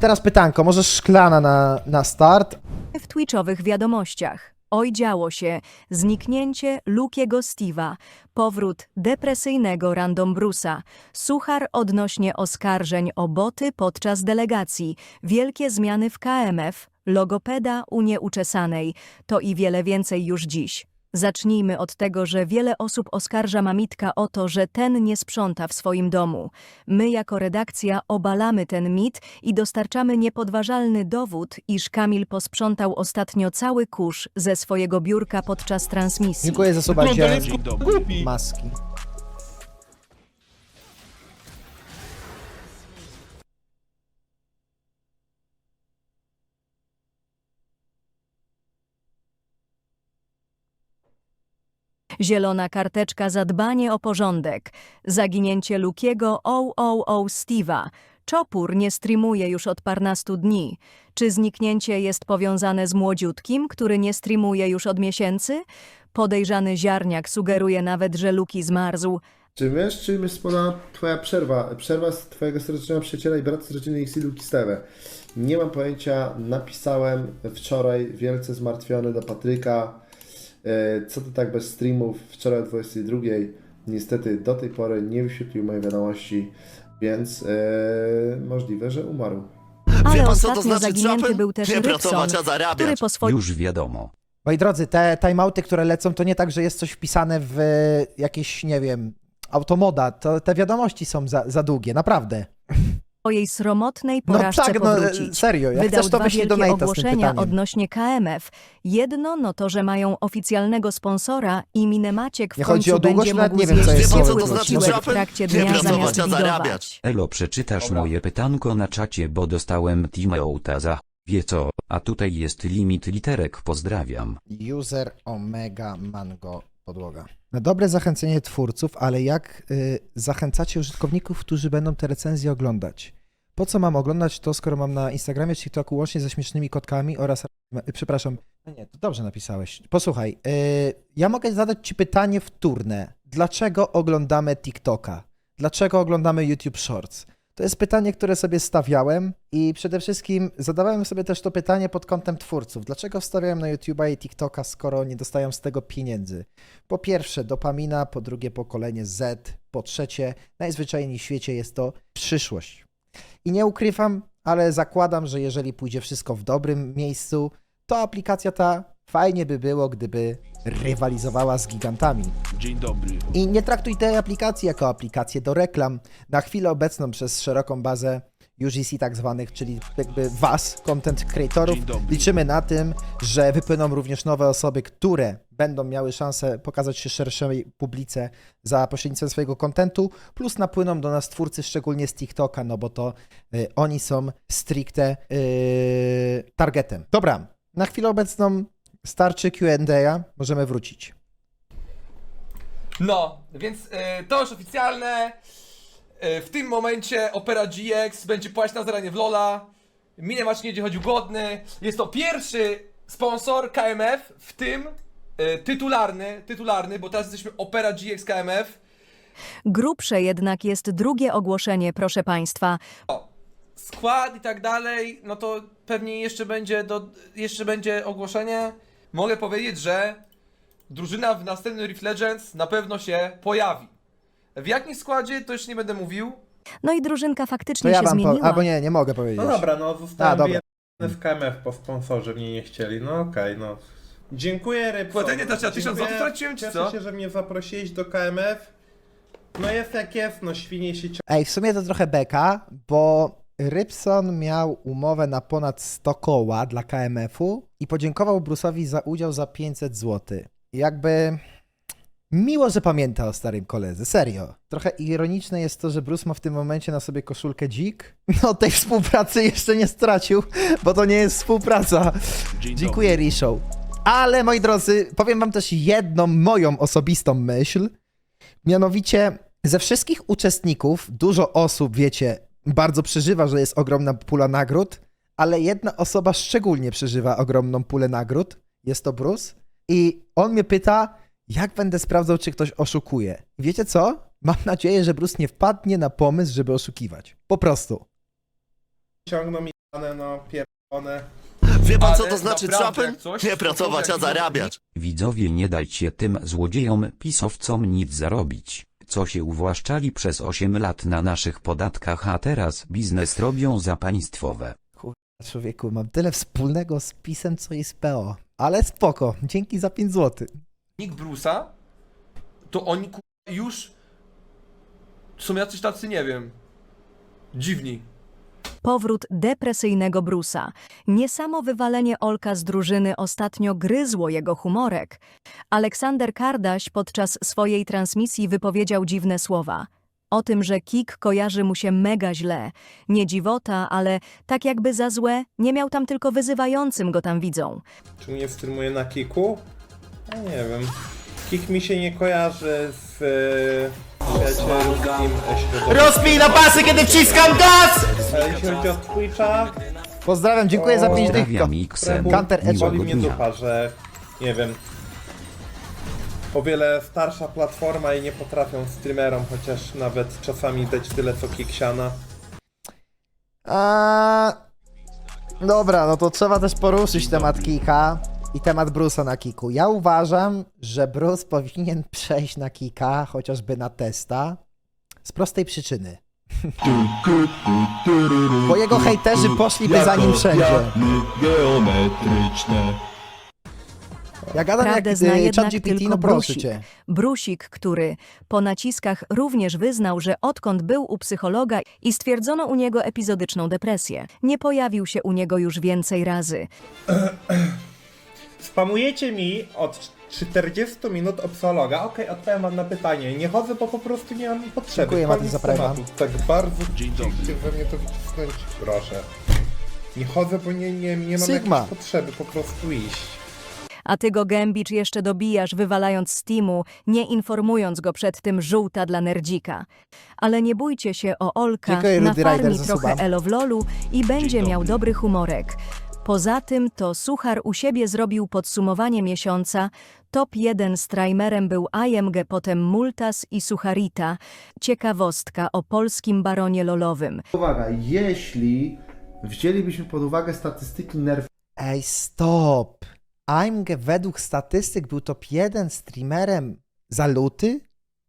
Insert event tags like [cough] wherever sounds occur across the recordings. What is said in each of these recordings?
Teraz pytanko, może szklana na, na start? w twitchowych wiadomościach. Oj działo się, zniknięcie Lukiego Steve'a, powrót depresyjnego Random Bruce'a, suchar odnośnie oskarżeń o boty podczas delegacji, wielkie zmiany w KMF, logopeda u nieuczesanej, to i wiele więcej już dziś. Zacznijmy od tego, że wiele osób oskarża Mamitka o to, że ten nie sprząta w swoim domu. My jako redakcja obalamy ten mit i dostarczamy niepodważalny dowód, iż Kamil posprzątał ostatnio cały kurz ze swojego biurka podczas transmisji. Dziękuję za suba, Wygląda wziąłem jest k***a głupi. maski. Zielona karteczka za dbanie o porządek. Zaginięcie Lukiego OOO Steve'a. Czopór nie streamuje już od parnastu dni. Czy zniknięcie jest powiązane z młodziutkim, który nie streamuje już od miesięcy? Podejrzany ziarniak sugeruje nawet, że Luki zmarzł. Czy wiesz, czym jest spowodowana twoja przerwa? Przerwa z twojego serdecznego przyjaciela i brata z rodziny Ixilu Kistewę. Nie mam pojęcia, napisałem wczoraj wielce zmartwiony do Patryka. E, Co ty tak bez streamów wczoraj o 22? Niestety do tej pory nie wyświetlił mojej wiadomości, więc e, możliwe, że umarł. Ale Wie pan, co to ostatnio znaczy zaginięty był też Nie Rybson, pracować, a który zarabiać. po swoim Już wiadomo. Moi drodzy, te timeouty, które lecą, to nie tak, że jest coś wpisane w jakieś, nie wiem, automoda. To te wiadomości są za, za długie, naprawdę. [laughs] swojej sromotnej No porażce tak, no e, powrócić. serio, jak Wydał chcesz to dwa wielkie tym ogłoszenia odnośnie KMF. Jedno no to, że mają oficjalnego sponsora i Minemaciek w Nie końcu chodzi o długość, będzie mógł nie wiem, co jest co to znaczy w trakcie Nie dnia zamiast zarabiać. Elo, przeczytasz moje pytanko na czacie, bo dostałem Timeouta za... Wie co, a tutaj jest limit literek, pozdrawiam. User Omega Mango podłoga. Na dobre zachęcenie twórców, ale jak y, zachęcacie użytkowników, którzy będą te recenzje oglądać? Po co mam oglądać to, skoro mam na Instagramie czy TikToku łącznie ze śmiesznymi kotkami oraz... y, Przepraszam. No nie, to dobrze napisałeś. Posłuchaj, y, ja mogę zadać ci pytanie wtórne. Dlaczego oglądamy TikToka? Dlaczego oglądamy YouTube Shorts? To jest pytanie, które sobie stawiałem i przede wszystkim zadawałem sobie też to pytanie pod kątem twórców. Dlaczego wstawiałem na YouTube'a i TikToka, skoro nie dostają z tego pieniędzy? Po pierwsze dopamina, po drugie pokolenie Z, po trzecie najzwyczajniej w świecie jest to przyszłość. I nie ukrywam, ale zakładam, że jeżeli pójdzie wszystko w dobrym miejscu, to aplikacja ta fajnie by było, gdyby rywalizowała z gigantami. Dzień dobry. I nie traktuj tej aplikacji jako aplikację do reklam. Na chwilę obecną przez szeroką bazę UGC tak zwanych, czyli jakby was, content creatorów, liczymy na tym, że wypłyną również nowe osoby, które będą miały szansę pokazać się szerszej publice za pośrednictwem swojego kontentu, plus napłyną do nas twórcy, szczególnie z TikToka, no bo to y, oni są stricte y, targetem. Dobra, na chwilę obecną starczy Q&A, możemy wrócić. No, więc y, to już oficjalne. Y, w tym momencie Opera GX będzie płacić na zaranie w Lola. Minimacz nie będzie chodził głodny. Jest to pierwszy sponsor KMF, w tym y, tytularny, tytularny, bo teraz jesteśmy Opera GX KMF. Grubsze jednak jest drugie ogłoszenie, proszę Państwa. Skład i tak dalej, no to pewnie jeszcze będzie, do, jeszcze będzie ogłoszenie. Mogę powiedzieć, że drużyna w następnym Rift Legends na pewno się pojawi. W jakim składzie to już nie będę mówił. No i drużynka To faktycznie ja się wam zmieniła. albo nie, nie mogę powiedzieć. No dobra, no A, zostałem dobra. w KMF po sponsorze, mnie nie chcieli, no okej, no. Dziękuję Rybson. Płacenie też 1000 Dziękuję. złotych straciłem, czy Cieszę co? się, że mnie zaprosiłeś do KMF. No jest jak jest, no świnie się Ej, w sumie to trochę beka, bo Rybson miał umowę na ponad 100 koła dla KMF-u i podziękował Bruce'owi za udział za 500 zł. Jakby miło, że pamięta o starym koledze, serio. Trochę ironiczne jest to, że Bruce ma w tym momencie na sobie koszulkę dzik. No tej współpracy jeszcze nie stracił, bo to nie jest współpraca. Dzień Dziękuję, Rishow. Ale moi drodzy, powiem wam też jedną moją osobistą myśl. Mianowicie, ze wszystkich uczestników dużo osób, wiecie, bardzo przeżywa, że jest ogromna pula nagród, ale jedna osoba szczególnie przeżywa ogromną pulę nagród. Jest to Bruce. I on mnie pyta, jak będę sprawdzał, czy ktoś oszukuje. Wiecie co? Mam nadzieję, że Bruce nie wpadnie na pomysł, żeby oszukiwać. Po prostu. ciągną i Ale no, pierdolone. Wie pan co Ale to znaczy naprawdę, jak coś, Nie pracować, a zarabiać. Widzowie nie dajcie tym złodziejom, pisowcom nic zarobić, co się uwłaszczali przez 8 lat na naszych podatkach, a teraz biznes robią za państwowe. Człowieku, mam tyle wspólnego z pisem, co i z PO. Ale spoko, dzięki za 5 zł. Nick Bruce'a, to oni ku... już są jacyś tacy, nie wiem, dziwni. Powrót depresyjnego Brusa. Nie samo wywalenie Olka z drużyny ostatnio gryzło jego humorek. Aleksander Kardaś podczas swojej transmisji wypowiedział dziwne słowa. O tym, że Kik kojarzy mu się mega źle. Nie dziwota, ale tak jakby za złe, nie miał tam tylko wyzywającym go tam widzą. Czy mnie streamuje na Kiku? Ja nie wiem. Kik mi się nie kojarzy z e, przyjacielskim środowiskiem. Rozpij na pasy, kiedy wciskam gaz! Ale jeśli chodzi o Twitcha, Pozdrawiam, dziękuję za 5 dych. Pozdrawiam Xen, Counter Edge. boli miłego mnie dnia. dupa, że nie wiem. O wiele starsza platforma i nie potrafią streamerom chociaż nawet czasami dać tyle co Kiksiana. A... Dobra, no to trzeba też poruszyć temat Kika i temat Bruce'a na Kiku. Ja uważam, że Bruce powinien przejść na Kika, chociażby na testa, z prostej przyczyny. Bo jego hejterzy poszliby za nim wszędzie. geometryczne. Ja gadam jak Prawdę zna y, jednak ChatGPT, tylko no proszę Brusik. cię. Brusik, który po naciskach również wyznał, że odkąd był u psychologa i stwierdzono u niego epizodyczną depresję, nie pojawił się u niego już więcej razy. [clears throat] Spamujecie mi od 40 minut o psychologa. Okej, odpowiem wam na pytanie. Nie chodzę, bo po prostu nie mam potrzeby. Dziękuję, Koniec Mati, za tematu. Tak bardzo chcieliście we mnie to wycisnąć. Proszę. Nie chodzę, bo nie, nie, nie mam Sigma. jakiejś potrzeby po prostu iść. A ty go gębicz jeszcze dobijasz, wywalając z teamu, nie informując go przed tym żółta dla nerdzika. Ale nie bójcie się o Olka, Dziękuję, Rudy nafarmi Rider, za trochę suba. elo w lolu i będzie miał dobry humorek. Poza tym to Suchar u siebie zrobił podsumowanie miesiąca. Top 1 streamerem był IMG, potem Multas i Sucharita. Ciekawostka o polskim baronie lolowym. Uwaga, jeśli wzięlibyśmy pod uwagę statystyki nerw Ej, stop. AMG według statystyk był top 1 streamerem za luty?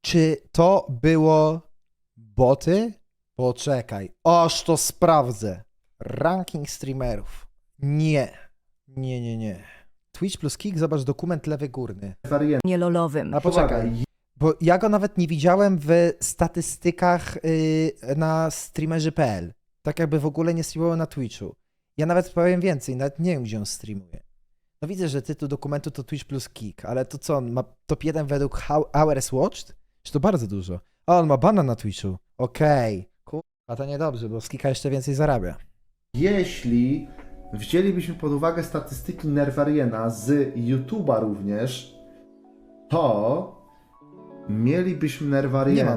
Czy to było boty? Poczekaj, aż to sprawdzę. Ranking streamerów. Nie. Nie, nie, nie. Twitch plus Kick, zobacz dokument lewy górny. Nie lolowym. A poczekaj, bo ja go nawet nie widziałem w statystykach yy, na streamerzy.pl. Tak jakby w ogóle nie streamował na Twitchu. Ja nawet powiem więcej, nawet nie wiem, gdzie on streamuje. No widzę, że tytuł dokumentu to Twitch plus Kick, ale to co, on ma top 1 według How Hours Watched? Czy to bardzo dużo? A, on ma bana na Twitchu. Okej. Kurwa, to niedobrze, bo z Kika jeszcze więcej zarabia. Jeśli wzięlibyśmy pod uwagę statystyki Nerwariena z YouTube'a również, to mielibyśmy Nie ma Nerwariena.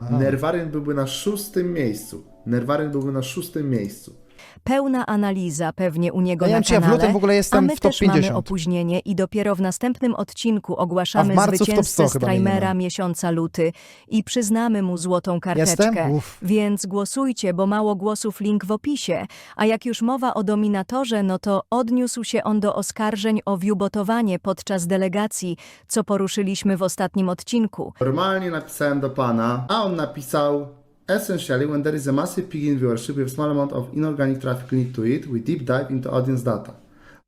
Aha. Nerwarien byłby na szóstym miejscu. Nerwarien byłby na szóstym miejscu. Pełna analiza pewnie u niego Ja nie na wiem, czy ja w kanale, lutym w ogóle a jestem my w top też mamy 50. opóźnienie i dopiero w następnym odcinku A ogłaszamy w marcu w top 100 zwycięzcę chyba minimum. miesiąca luty i przyznamy mu złotą karteczkę. Jestem? Uff. Więc głosujcie, bo mało głosów link w opisie. A jak już mowa o dominatorze, no to odniósł się on do oskarżeń o wiubotowanie podczas delegacji, co poruszyliśmy w ostatnim odcinku. Normalnie napisałem do pana, a on napisał Essentially, when there is a massive peak in viewership with small amount of inorganic traffic linked to it, we deep dive into audience data.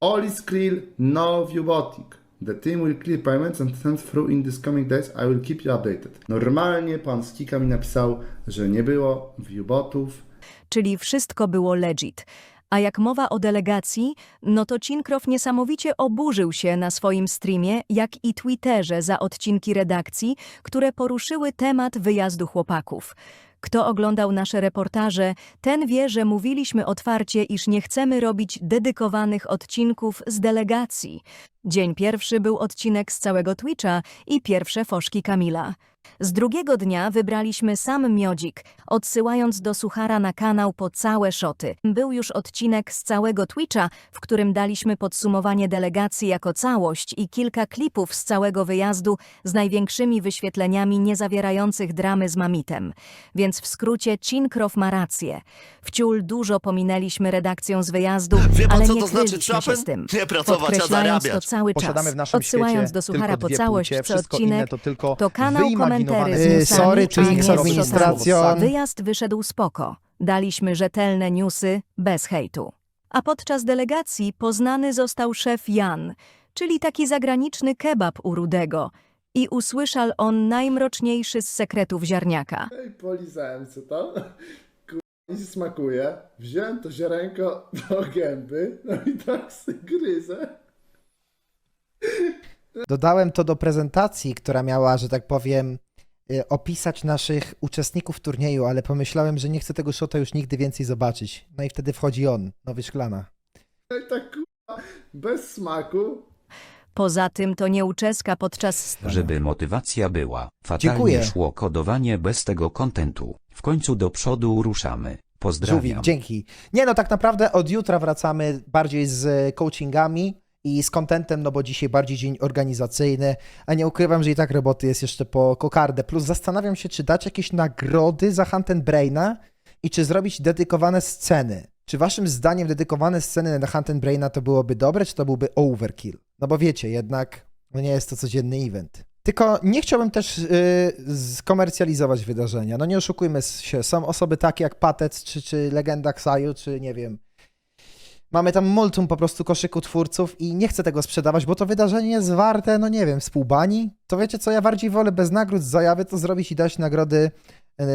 All is clear, no viewbotting. The team will clear payments and send through in these coming days. I will keep you updated. Normalnie pan z Kika mi napisał, że nie było viewbotów. czyli wszystko było legit. A jak mowa o delegacji, no to Cinkrow niesamowicie oburzył się na swoim streamie, jak i Twitterze za odcinki redakcji, które poruszyły temat wyjazdu chłopaków. Kto oglądał nasze reportaże, ten wie, że mówiliśmy otwarcie, iż nie chcemy robić dedykowanych odcinków z delegacji. Dzień pierwszy był odcinek z całego Twitcha i pierwsze foszki Kamila. Z drugiego dnia wybraliśmy sam miodzik, odsyłając do Suchara na kanał po całe szoty. Był już odcinek z całego Twitcha, w którym daliśmy podsumowanie delegacji jako całość i kilka klipów z całego wyjazdu z największymi wyświetleniami niezawierających dramy z mamitem. Więc w skrócie Cinkrow ma rację. Wciul dużo pominęliśmy redakcją z wyjazdu, Wie pan, ale co nie to znaczy kryliśmy się trapen? z tym. Nie pracować, a Podkreślając to zarabiać. cały Posiadamy czas, w naszym odsyłając świecie do Suchara tylko po dwie całość płcie, wszystko odcinek, to tylko to kanał wyimaginowane. Komentary z Yy, newsami, sorry, a Twix, nie szotami. Wyjazd wyszedł spoko. Daliśmy rzetelne newsy, bez hejtu. A podczas delegacji poznany został szef Jan, czyli taki zagraniczny kebab u Rudego. I usłyszał on najmroczniejszy z sekretów ziarniaka. Ej, polizałem co to. [laughs] Kurwa, mi smakuje. Wziąłem to ziarenko do gęby, no i tak sobie gryzę. Dodałem to do prezentacji, która miała, że tak powiem, y, opisać naszych uczestników turnieju, ale pomyślałem, że nie chcę tego shota już nigdy więcej zobaczyć. No i wtedy wchodzi on, nowy szklana. No tak kurwa, bez smaku. Poza tym to nie uczeska podczas Żeby motywacja była. Fatalnie Dziękuję. szło kodowanie bez tego kontentu. W końcu do przodu ruszamy. Żółwik, Pozdrawiam. dzięki. Nie no, tak naprawdę od jutra wracamy bardziej z coachingami i z contentem, no bo dzisiaj bardziej dzień organizacyjny, a nie ukrywam, że i tak roboty jest jeszcze po kokardę. Plus zastanawiam się, czy dać jakieś nagrody za Hunt Braina i czy zrobić dedykowane sceny. Czy waszym zdaniem dedykowane sceny na Hunt Braina to byłoby dobre, czy to byłby overkill? No bo wiecie, jednak no nie jest to codzienny event. Tylko nie chciałbym też yy, skomercjalizować wydarzenia. No nie oszukujmy się, są osoby takie jak Patec, czy, czy Legenda Xaju, czy nie wiem. Mamy tam multum po prostu koszyku twórców i nie chcę tego sprzedawać, bo to wydarzenie jest warte, no nie wiem, współbani. To wiecie co, ja bardziej wolę bez nagród z zajawy to zrobić i dać nagrody yy,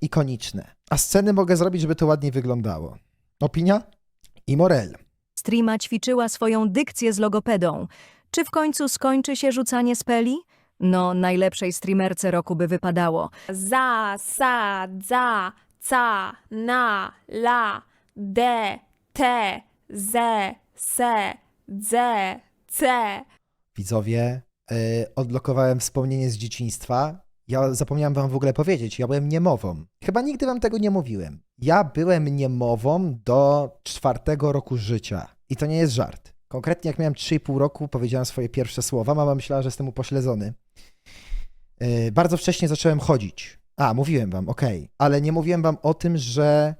ikoniczne. A sceny mogę zrobić, żeby to ładniej wyglądało. Opinia? I Morel. streama ćwiczyła swoją dykcję z logopedą. Czy w końcu skończy się rzucanie speli? No, najlepszej streamerce roku by wypadało. za, sa, za, ca, na, la, de, te, ze, se, dze, ce. Widzowie, yy, wspomnienie z dzieciństwa. Ja zapomniałem wam w ogóle powiedzieć, ja byłem niemową. Chyba nigdy wam tego nie mówiłem. Ja byłem niemową do czwartego roku życia. I to nie jest żart. Konkretnie jak miałem 3,5 roku, powiedziałem swoje pierwsze słowa. Mama myślała, że jestem upośledzony. Yy, bardzo wcześnie zacząłem chodzić. A, mówiłem wam, okej. Ale nie mówiłem wam o tym, że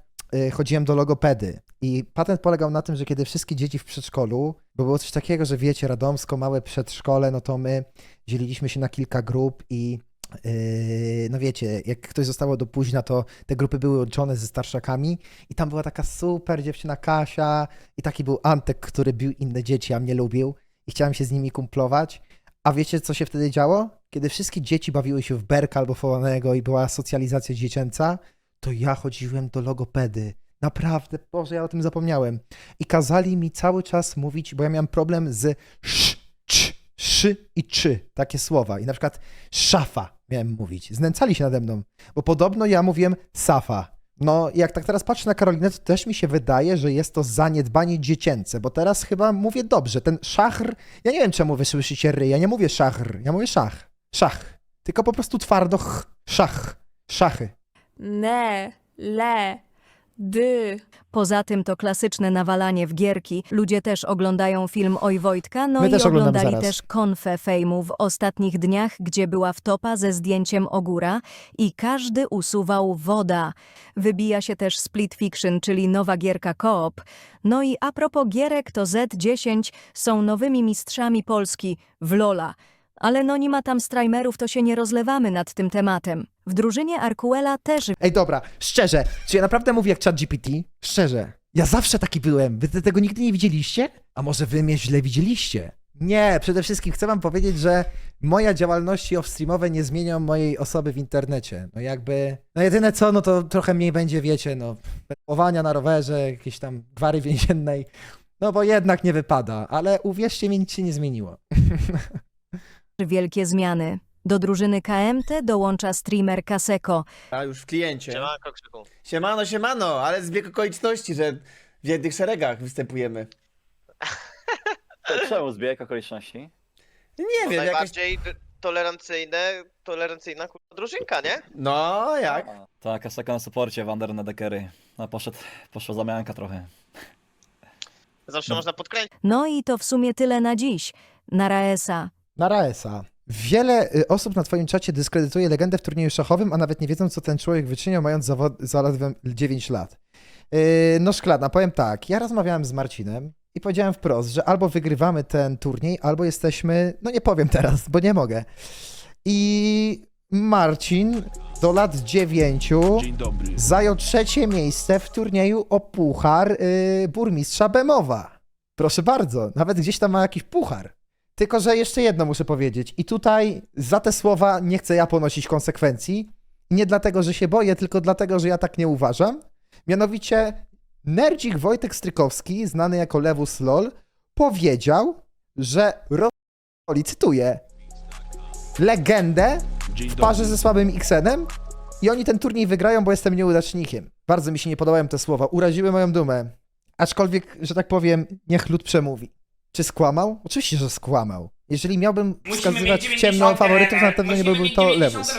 chodziłem do logopedy. I patent polegał na tym, że kiedy wszystkie dzieci w przedszkolu, bo było coś takiego, że wiecie, Radomsko, małe przedszkole, no to my dzieliliśmy się na kilka grup i yy, no wiecie, jak ktoś zostało do późna, to te grupy były łączone ze starszakami i tam była taka super dziewczyna Kasia i taki był Antek, który bił inne dzieci, a mnie lubił i chciałem się z nimi kumplować. A wiecie, co się wtedy działo? Kiedy wszystkie dzieci bawiły się w berka albo fołanego i była socjalizacja dziecięca, to ja chodziłem do logopedy. Naprawdę, Boże, ja o tym zapomniałem. I kazali mi cały czas mówić, bo ja miałem problem z sz, cz, szy i czy, takie słowa. I na przykład szafa miałem mówić. Znęcali się nade mną, bo podobno ja mówiłem safa. No, jak tak teraz patrzę na Karolinę, to też mi się wydaje, że jest to zaniedbanie dziecięce, bo teraz chyba mówię dobrze. Ten szachr, ja nie wiem czemu wy słyszycie ry, ja nie mówię szachr, ja mówię szach. Szach. Tylko po prostu twardo ch, szach, szachy. Ne, le, dy. Poza tym to klasyczne nawalanie w gierki. Ludzie też oglądają film Oj Wojtka, no My i też oglądamy oglądali zaraz. też konfę fejmu w ostatnich dniach, gdzie była wtopa ze zdjęciem ogóra i każdy usuwał woda. Wybija się też Split Fiction, czyli nowa gierka koop. No i a propos gierek, to Z10 są nowymi mistrzami Polski w Lola. Ale no nie ma tam strajmerów, to się nie rozlewamy nad tym tematem. W drużynie Arkuela też Ej, dobra, szczerze, czy ja naprawdę mówię jak ChatGPT? Szczerze. Ja zawsze taki byłem. Wy te- tego nigdy nie widzieliście? A może wy mnie źle widzieliście? Nie, przede wszystkim chcę wam powiedzieć, że moja działalności off-streamowe nie zmienią mojej osoby w internecie. No jakby, no jedyne co, no to trochę mniej będzie, wiecie, no, pedołowania na rowerze, jakiejś tam gwary więziennej, no bo jednak nie wypada, ale uwierzcie mi, nic się nie zmieniło. [laughs] wielkie zmiany. Do drużyny KMT dołącza streamer Kaseko. A już w kliencie. Siemanko, Krzyku. Siemano, siemano, ale zbieg okoliczności, że w jednych szeregach występujemy. Czemu zbieg okoliczności? Nie No wiem, jakaś... najbardziej, tolerancyjne, tolerancyjna kurwa drużynka, nie? No, jak? Tak, Kasaka na suporcie, Wander na dekery. No poszedł, poszła zamianka trochę. Zawsze można podkręcić. No i to w sumie tyle na dziś. Na Raesa. Na Raesa. Wiele y, osób na twoim czacie dyskredytuje legendę w turnieju szachowym, a nawet nie wiedzą, co ten człowiek wyczyniał, mając zaledwie 9 lat. Yy, no szklana, powiem tak. Ja rozmawiałem z Marcinem i powiedziałem wprost, że albo wygrywamy ten turniej, albo jesteśmy, no nie powiem teraz, bo nie mogę. I Marcin do lat 9 zajął trzecie miejsce w turnieju o puchar yy, burmistrza Bemowa. Proszę bardzo, nawet gdzieś tam ma jakiś puchar. Tylko, że jeszcze jedno muszę powiedzieć. I tutaj za te słowa nie chcę ja ponosić konsekwencji. Nie dlatego, że się boję, tylko dlatego, że ja tak nie uważam. Mianowicie nerdzik Wojtek Strykowski, znany jako Lewus LOL, powiedział, że Rosoli, cytuję, legendę w parze ze słabym Xenem i oni ten turniej wygrają, bo jestem nieudacznikiem. Bardzo mi się nie podobają te słowa. Uraziły moją dumę. Aczkolwiek, że tak powiem, niech lud przemówi. Czy skłamał? Oczywiście, że skłamał. Jeżeli miałbym wskazywać w ciemno faworytów, na pewno nie byłby to Lewus.